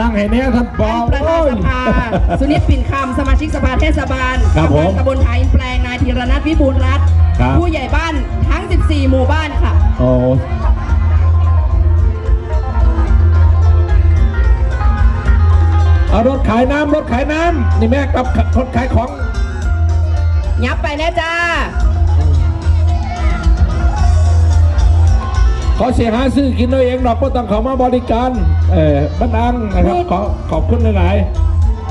นั่งให้แน่ท่านปอประธานสภาสุนิตปิ่นคำสมาชิกสภาเทศบาลครับผมกำนันตำบลไทยแปลงนายธีรนัทวิบูลย์รัตน์ครับผู้ใหญ่บ้านทั้ง 14 หมู่บ้านค่ะโอ้เอารถขายน้ำรถขายน้ำนี่แม่กับคนขายของยับไปนะจ้า ขอเสียหาซื้อกินเอาเองดอกก็ต้องเขามาบริการ เออบันดังนะครับ ขอขอบคุณหลาย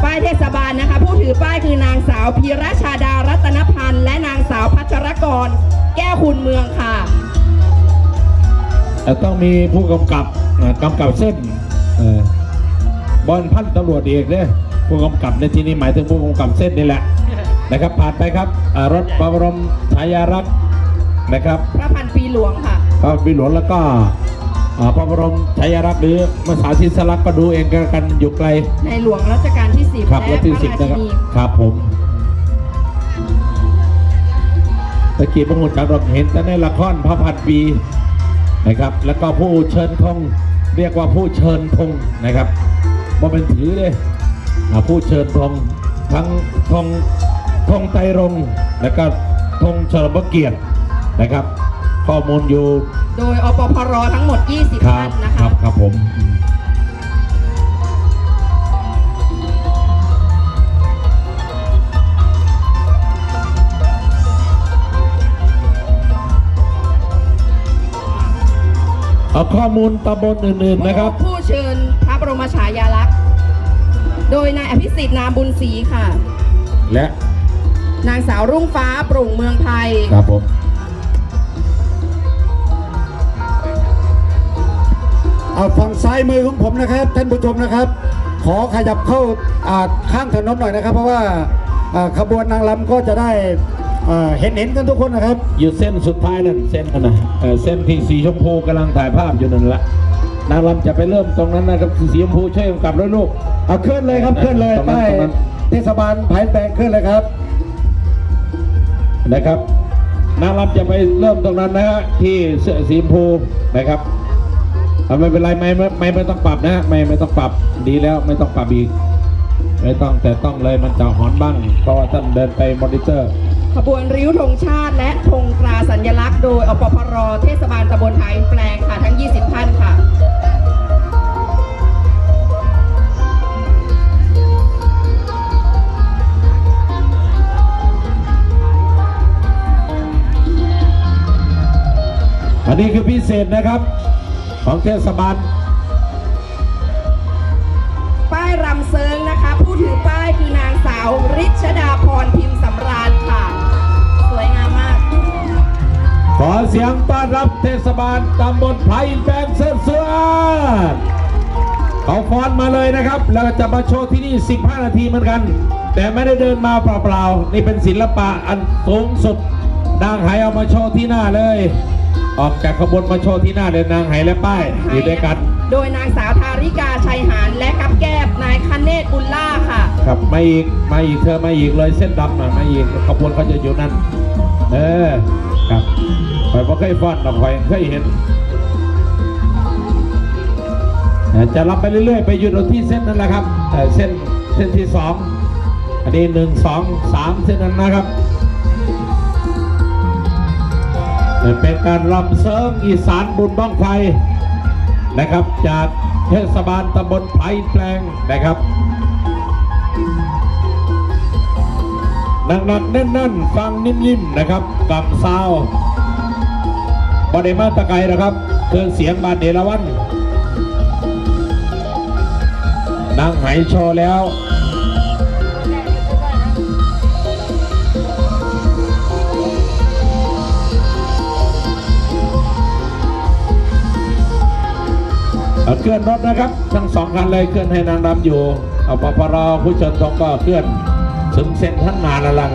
ป้ายเทศบาลนะคะ ผู้ถือป้ายคือนางสาวพีรชาดารัตนพันธ์และนางสาวพัชรกร แก้วคุณเมืองค่ะๆแต่ต้องมีผู้กำกับอ่ากำกับเส้นเออบอลพันตำรวจเอกเนี่ยผู้กำกับในที่นี้หมายถึงผู้กำกับเส้นนี่แหละนะครับผ่านไปครับอ่ารถพระบรมฉายาลักษณ์นะครับ พระพันปีหลวงค่ะ พระบิหลวงแล้วก็อ่าพระบรมฉายาลักษณ์หรือมสาธิสลักษณ์ก็ดูเองกันกันอยู่ไกล ในหลวงรัชกาลที่10ครับและและพที่ระสิบรานะชิครับนีครับผมตะกี้พระหุ่นจักรเห็นแต่ในละครพระพันปีนะครับ แล้วก็ผู้เชิญธงเรียกว่าผู้เชิญธงนะครับว่าเป็นถือเลยอ่าผู้เชิญธงทั้งธงธงไตรรงค์แล้วก็ธงเฉลิมพระเกียรตินะครับ ข้อมูลอยู่ โดยอปพรทั้งหมด 20ครัท่าบนนะครัคะบครับผม เอาข้อมูลตำบลอื่นๆนะครับ ผู้เชิญพระบรมฉายาลักษณ์ โดยนายอภิสิทธิ์นามบุญศรีค่ะ และนางสาวรุ่งฟ้าปรุ่งเมืองไทย ครับผม อาฝั่งซ้ายมือของผมนะครับ ท่านผู้ชมนะครับ ขอขยับเข้าอ่าข้างถนนหน่อยนะครับ เพราะว่าอ่าขบวนนางรำก็จะได้อ่าเห็นเห็นกันทุกคนนะครับ อยู่เส้นสุดท้ายนั่นเส้นนั่นนะเออเส้นที่สีชมพูกำลังถ่ายภาพอยู่นั่นแหละนางรำจะไปเริ่มตรงนั้นนะครับสีชมพูช่วยกำกับด้วยลูก เอาเคลื่อนเลยครับเคลื่อนเลยตรงนั้นป้ายตรงนั้น เทศบาลไผ่แปลงเคลื่อนเลยครับ นะครับนางรำจะไปเริ่มตรงนั้นนะฮะที่เสื้อสีชมพูนะครับเอา ไม่เป็นไรไม่ไม่ไม่ไม่ต้องปรับนะฮะไม่ไม่ต้องปรับดีแล้วไม่ต้องปรับอีกไม่ต้องแต่ต้องเลยมันจะหอนบ้างเพราะว่าท่านเดินไปมอนิเตอร์ ขบวนริ้วธงชาติ และธงตราสัญลักษณ์ โดยอปพรเทศบาลตำบลไทยแปลงค่ะทั้ง 20 ท่านค่ะอันนี้คือพิเศษนะครับ ของเทศบาลป้ายรำเซิงนะคะ ผู้ถือป้ายคือนางสาวริชดาพรพิมพ์สำราญค่ะ สวยงามมาก ขอเสียงต้อนรับเทศบาลตำบลไผ่แปลงเสื้อเสื้อเขาฟ้อนมาเลยนะครับแล้วจะมาโชว์ที่นี่ 15 นาทีเหมือนกัน แต่ไม่ได้เดินมาเปล่าๆ นี่เป็นศิลปะอันสูงสุดนางไหเอามาโชว์ที่หน้าเลย ออกจากขบวนมาโชว์ที่หน้าเลยนางไหและป้ายอยู่ด้วยกัน โดยนางสาวทาริกาชัยหานและกับแก้บนายคเนศบุญล่าค่ะครับมาอีกมาอีกเธอมาอีกเลยเส้นดำน่ะมาอีกขบวนเขาจะอยู่นั่นเออครับคอยบ่เคยฟ้อนหรอกคอยเคยเห็นเอ่อจะรับไปเรื่อยๆ ไปหยุดเอาที่เส้นนั่นแหละครับเอ่อเส้นเส้นที่สองอันนี้หนึ่งสองสามเส้นนั้นนะครับ เป็นการรำเสริมอีสานบุญบ้องไฟนะครับ จากเทศบาลตำบลไผ่แปลงนะครับหนักๆแน่นๆฟังนิ่มๆนะครับกับซาวบอดมาตะไกรนะครับเครื่องเสียงบานเดลวันนางไหโชว์แล้ว เคลื่อนรถนะครับ ทั้งสองคันเลยเคลื่อนให้นางรำอยู่เอาปปรผู้เชิญทองก็เคลื่อนถึงเส้นทั้งนาละลัง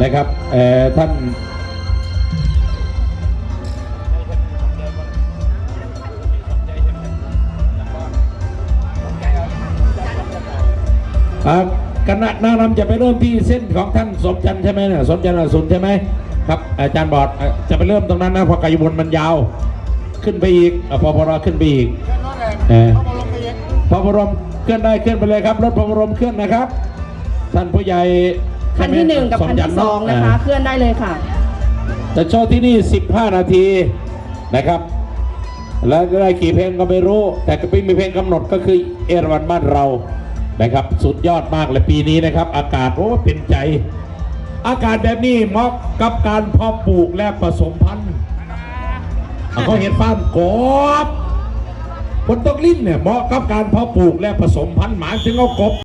นะครับเออท่านคณะนางรำจะไปเริ่มที่เส้นของท่านสมจันใช่ไหมเนี่ยสมจันทร์อสุนใช่ไหมครับอาจารย์บอดจะไปเริ่มตรงนั้นนะเพราะไกายบนมันยาว ขึ้นไปอีกอะพอพอเราขึ้นไปอีกเออพระบรมเคลื่อนได้เคลื่อนไปเลยครับรถพระบรมเคลื่อนนะครับ ท่านผู้ใหญ่คันที่หนึ่งกับคันที่สองนะคะเคลื่อนได้เลยค่ะจะโชว์ที่นี่ 15 นาทีนะครับ แล้วได้กี่เพลงก็ไม่รู้ แต่ก็ไม่มีเพลงกำหนดก็คือเอราวันบ้านเรานะครับ สุดยอดมากเลยปีนี้นะครับ อากาศโอ้เป็นใจ อากาศแบบนี้เหมาะกับการเพาะปลูกและผสมพันธุ์ เอาเขาเห็นฟาร์มกบผลตกลิ้นเนี่ยเหมาะกับการเพาะปลูกและผสมพันธุ์หมาถึงเอากบ